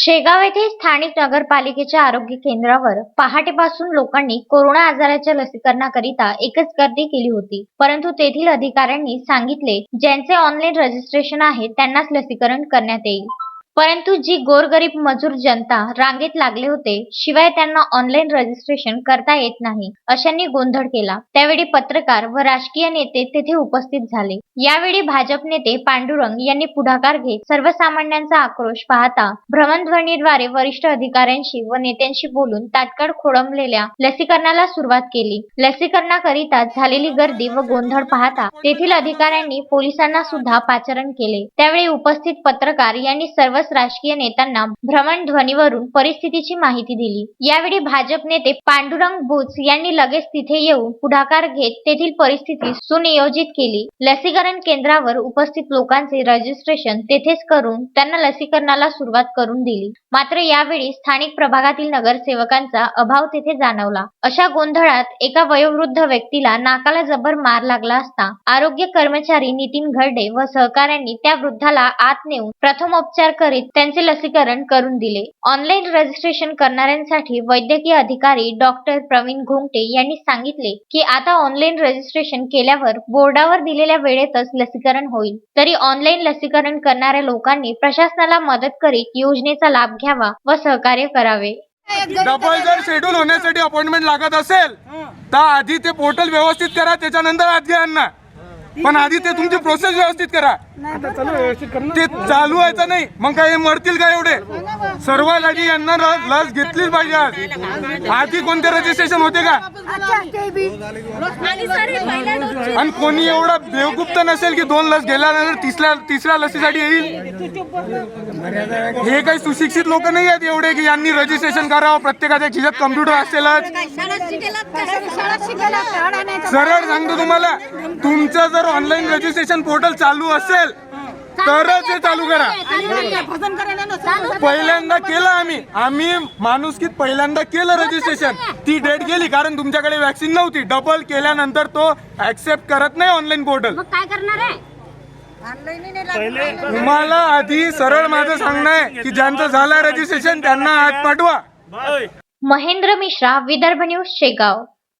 शेगाव येथे स्थानिक नगरपालिकेच्या आरोग्य केंद्रावर पहाटेपासून लोकांनी कोरोना आजाराच्या लसीकरणाकरिता एकच गर्दी केली होती. परंतु तेथील अधिकाऱ्यांनी सांगितले ज्यांचे ऑनलाईन रजिस्ट्रेशन आहे त्यांनाच लसीकरण करण्यात येईल. परंतु जी गोरगरीब मजूर जनता रांगेत लागले होते शिवाय त्यांना ऑनलाईन रजिस्ट्रेशन करता येत नाही अशांनी गोंधळ केला. त्यावेळी पत्रकार व राजकीय नेते तेथे उपस्थित झाले. यावेळी भाजप नेते पांडुरंग यांनी पुढाकार घेत सर्वसामान्यांचा आक्रोश पाहता भ्रमणध्वनीद्वारे वरिष्ठ अधिकाऱ्यांशी व नेत्यांशी बोलून तात्काळ खोळंबलेल्या लसीकरणाला सुरुवात केली. लसीकरणाकरिता झालेली गर्दी व गोंधळ पाहता तेथील अधिकाऱ्यांनी पोलिसांना सुद्धा पाचारण केले. त्यावेळी उपस्थित पत्रकार यांनी सर्व दिवस राजकीय नेत्यांना भ्रमणध्वनीवरून परिस्थितीची माहिती दिली. यावेळी भाजप नेते पांडुरंग बुच यांनी लगेच तिथे येऊन पुढाकार घेत तेथील परिस्थिती सुनियोजित केली. लसीकरण केंद्रावर उपस्थित लोकांचे रजिस्ट्रेशन तेथेच करून त्यांना लसीकरणाला सुरुवात करून दिली. मात्र यावेळी स्थानिक प्रभागातील नगरसेवकांचा अभाव तेथे जाणवला. अशा गोंधळात एका वयोवृद्ध व्यक्तीला नाकाला जबर मार लागला असता आरोग्य कर्मचारी नितीन घरडे व सहकाऱ्यांनी त्या वृद्धाला आत नेऊन प्रथमोपचार करीत त्यांचे लसीकरण करून दिले. ऑनलाईन रजिस्ट्रेशन करणाऱ्यांसाठी वैद्यकीय अधिकारी डॉक्टर प्रवीण घोंगटे यांनी सांगितले की आता ऑनलाईन रजिस्ट्रेशन केल्यावर बोर्डावर दिलेल्या वेळेतच लसीकरण होईल. तरी ऑनलाईन लसीकरण करणाऱ्या लोकांनी प्रशासनाला मदत करीत योजनेचा लाभ घ्यावा व सहकार्य करावे. डबल जर शेड्यूल होण्यासाठी अपॉइंटमेंट लागत असेल तर आधी ते पोर्टल व्यवस्थित करा त्याच्यानंतर आज घ्या पण आधी ते तुमची प्रोसेस व्यवस्थित करा. ते चालू व्हायचं नाही. मग काय हे मरतील का एवढे? सर्वात आधी यांना ल- लस घेतलीच पाहिजे आज. आधी कोणते रजिस्ट्रेशन होते का? आणि कोणी एवढा बेवगुप्त नसेल की दोन लस गेल्यानंतर तिसऱ्या तिसऱ्या लसीसाठी येईल? हे काही सुशिक्षित लोक नाही आहेत एवढे की यांनी रजिस्ट्रेशन करावं? प्रत्येकाच्या खिशात कम्प्युटर असेलच. सरळ सांगतो तुम्हाला तुमचं जर ऑनलाईन रजिस्ट्रेशन पोर्टल चालू असेल तरच हे चालू करा. पहिल्यांदा केलं आम्ही. आम्ही माणुसकीत पहिल्यांदा केलं रजिस्ट्रेशन ती डेट गेली कारण तुमच्याकडे वॅक्सिन नव्हती. डबल केल्यानंतर तो ऍक्सेप्ट करत नाही ऑनलाईन पोर्टल मग काय करणार आहे? तुम्हाला आधी सरळ माझं सांगणं आहे की ज्यांचं झालं रजिस्ट्रेशन त्यांना आत पाठवा. महेंद्र मिश्रा विदर्भ न्यूज शेगाव.